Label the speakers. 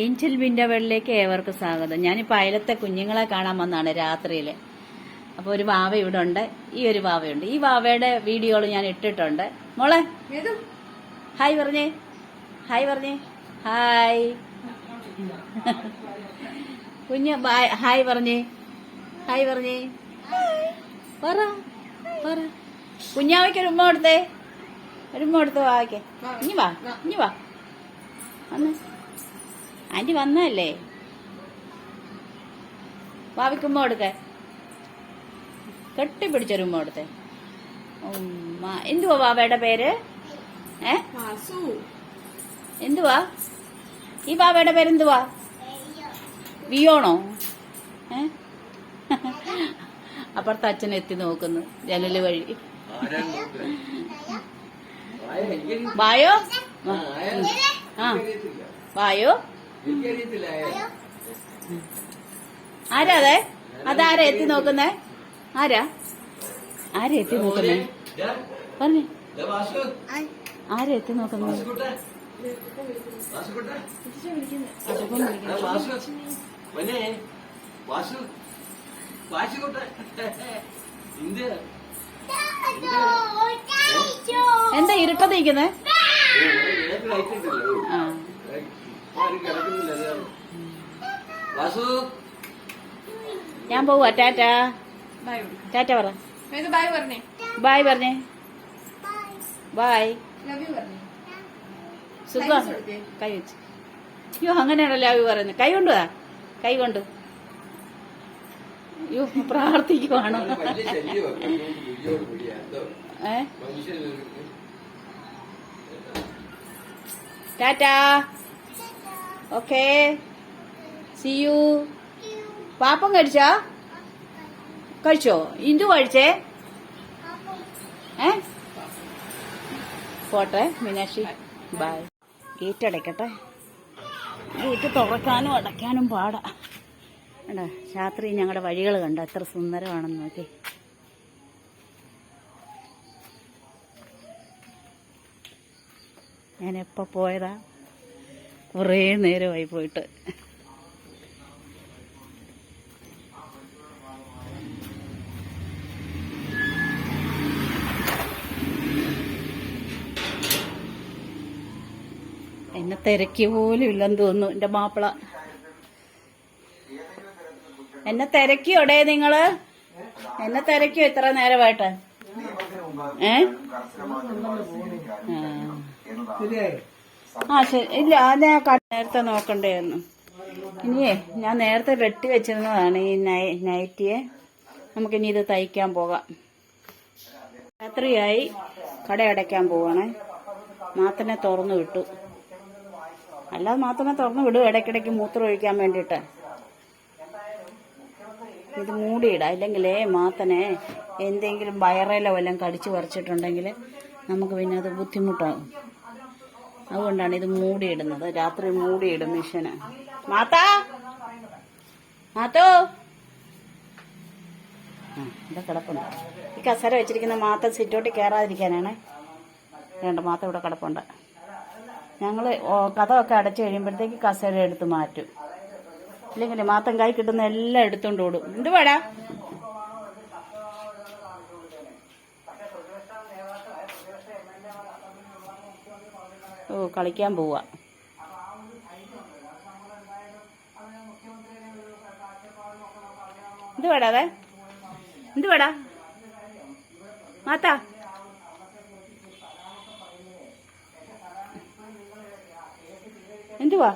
Speaker 1: Angel വിൻഡവേളിലേക്ക് ഏവർക്കും സ്വാഗതം. ഞാനിപ്പോൾ അയലത്തെ കുഞ്ഞുങ്ങളെ കാണാൻ വന്നാണ് രാത്രിയിൽ അപ്പോൾ ഒരു വാവ ഇവിടെ ഉണ്ട് ഈ ഒരു വാവയുണ്ട്. ഈ വാവയുടെ വീഡിയോകൾ ഞാൻ ഇട്ടിട്ടുണ്ട്. മോളെ ഹായ് പറഞ്ഞേ. ഹായ് പറഞ്ഞേ. ഹായ്. കുഞ്ഞ് ഹായ് പറഞ്ഞേ. ഹായ് പറഞ്ഞേ. പറ പറ. കുഞ്ഞാവയ്ക്ക് ഒരു ഉമ്മ കൊടുത്തേ. ഒരു ഉമ്മ കൊടുത്ത് വാവയ്ക്ക് ഇനി വാ ഇനി വാ. വന്ന്. ആന്റി വന്നല്ലേ വാവയ്ക്ക് ഉമ്മ കെട്ടി പിടിച്ച ഉമ്മ കൊടുത്തേ. ഉമ്മ. എന്തുവാ വാവയുടെ പേര്? ഏ? എന്തുവാ? ഈ വാവയുടെ പേര് എന്തുവാ? വിയോണോ? ഏ? അപ്പുറത്ത് അച്ഛൻ എത്തി നോക്കുന്നു ജനൽ വഴി. വായോ? ആ വായോ? ആരാ അതെ? അതാരാ എത്തി നോക്കുന്നേ? ആരാ? ആരാ എത്തി നോക്കുന്നേ? പറഞ്ഞേ. ആരാ എത്തി നോക്കുന്നേ? അസുഖം എന്താ ഇരുട്ടത്ത് നിൽക്കുന്നേ ആ.
Speaker 2: വാസു.
Speaker 1: ഞാൻ പോവാ. ടാറ്റ. ടാറ്റ പറ. ബായ് പറഞ്ഞേ. ബായ്
Speaker 3: ലവ് യു പറഞ്ഞേ.
Speaker 1: സുഖം. കൈ വെച്ച് അയ്യോ അങ്ങനെയാണല്ലോ ലവ് പറയുന്നത്. കൈ കൊണ്ടുവാ. കൈ കൊണ്ട്. അയ്യോ പ്രാർത്ഥിക്കുവാണ്? ഏ? ടാറ്റാ. ഓക്കേ. സി യു പാപ്പം കഴിച്ചാ? കഴിച്ചോ? ഇന്ദു കഴിച്ചേ? ഏ? പോട്ടെ മീനാക്ഷി. ബൈ ഗേറ്റ് അടയ്ക്കട്ടെ. ഗേറ്റ് തുറക്കാനും അടയ്ക്കാനും പാടാ. കണ്ടോ രാത്രി ഞങ്ങളുടെ വഴികൾ കണ്ടോ? എത്ര സുന്ദരമാണെന്ന് നോക്കി. ഞാൻ എപ്പോൾ പോയതാ? കുറേ നേരമായി പോയിട്ട്. എന്നെ തിരക്കി പോലും ഇല്ലെന്ന് തോന്നുന്നു എന്റെ മാപ്പിള. എന്നെ തിരക്കിയോടെ നിങ്ങൾ? എന്നെ തിരക്കിയോ ഇത്ര നേരമായിട്ട്? ഏ? ആ. ശരി. ഇല്ല ഞാൻ നേരത്തെ നോക്കണ്ടായിരുന്നു. ഇനിയേ ഞാൻ നേരത്തെ വെട്ടി വെച്ചിരുന്നതാണ് ഈ നൈറ്റിയെ. നമുക്കിനി ഇത് തയ്ക്കാൻ പോകാം. രാത്രിയായി കട അടയ്ക്കാൻ പോവാണേ. മാത്തനെ തുറന്നു വിട്ടു. അല്ലാതെ മാത്തനെ തുറന്നു വിടും ഇടയ്ക്കിടയ്ക്ക് മൂത്രം ഒഴിക്കാൻ വേണ്ടിയിട്ട്. ഇത് മൂടിയിടാം. ഇല്ലെങ്കിലേ മാത്തനെ എന്തെങ്കിലും വയറേലോ വല്ലതും കടിച്ച് പറിച്ചിട്ടുണ്ടെങ്കിൽ നമുക്ക് പിന്നെ അത് ബുദ്ധിമുട്ടാകും. അതുകൊണ്ടാണ് ഇത് മൂടിയിടുന്നത്. രാത്രി മൂടിയിടും മിഷന് മാത്താ! മാത്തോ! ആ ഇവിടെ കിടപ്പുണ്ട്. ഈ കസര വെച്ചിരിക്കുന്ന മാത്ത സിറ്റോട്ടി കയറാതിരിക്കാനാണ്. വേണ്ട മാത്ത ഇവിടെ കിടപ്പുണ്ട്. ഞങ്ങൾ കഥമൊക്കെ അടച്ചു കഴിയുമ്പോഴത്തേക്ക് കസേര എടുത്ത് മാറ്റും. ഇല്ലെങ്കിൽ മാത്തം കൈ കിട്ടുന്ന എല്ലാം എടുത്തോണ്ട് ഓടും. എന്ത് വേടാ ഓ കളിക്കാൻ പോവാ. എന്ത് വേടാ അതെ? എന്ത് വേടാ മാത്താ. എന്തുവാ?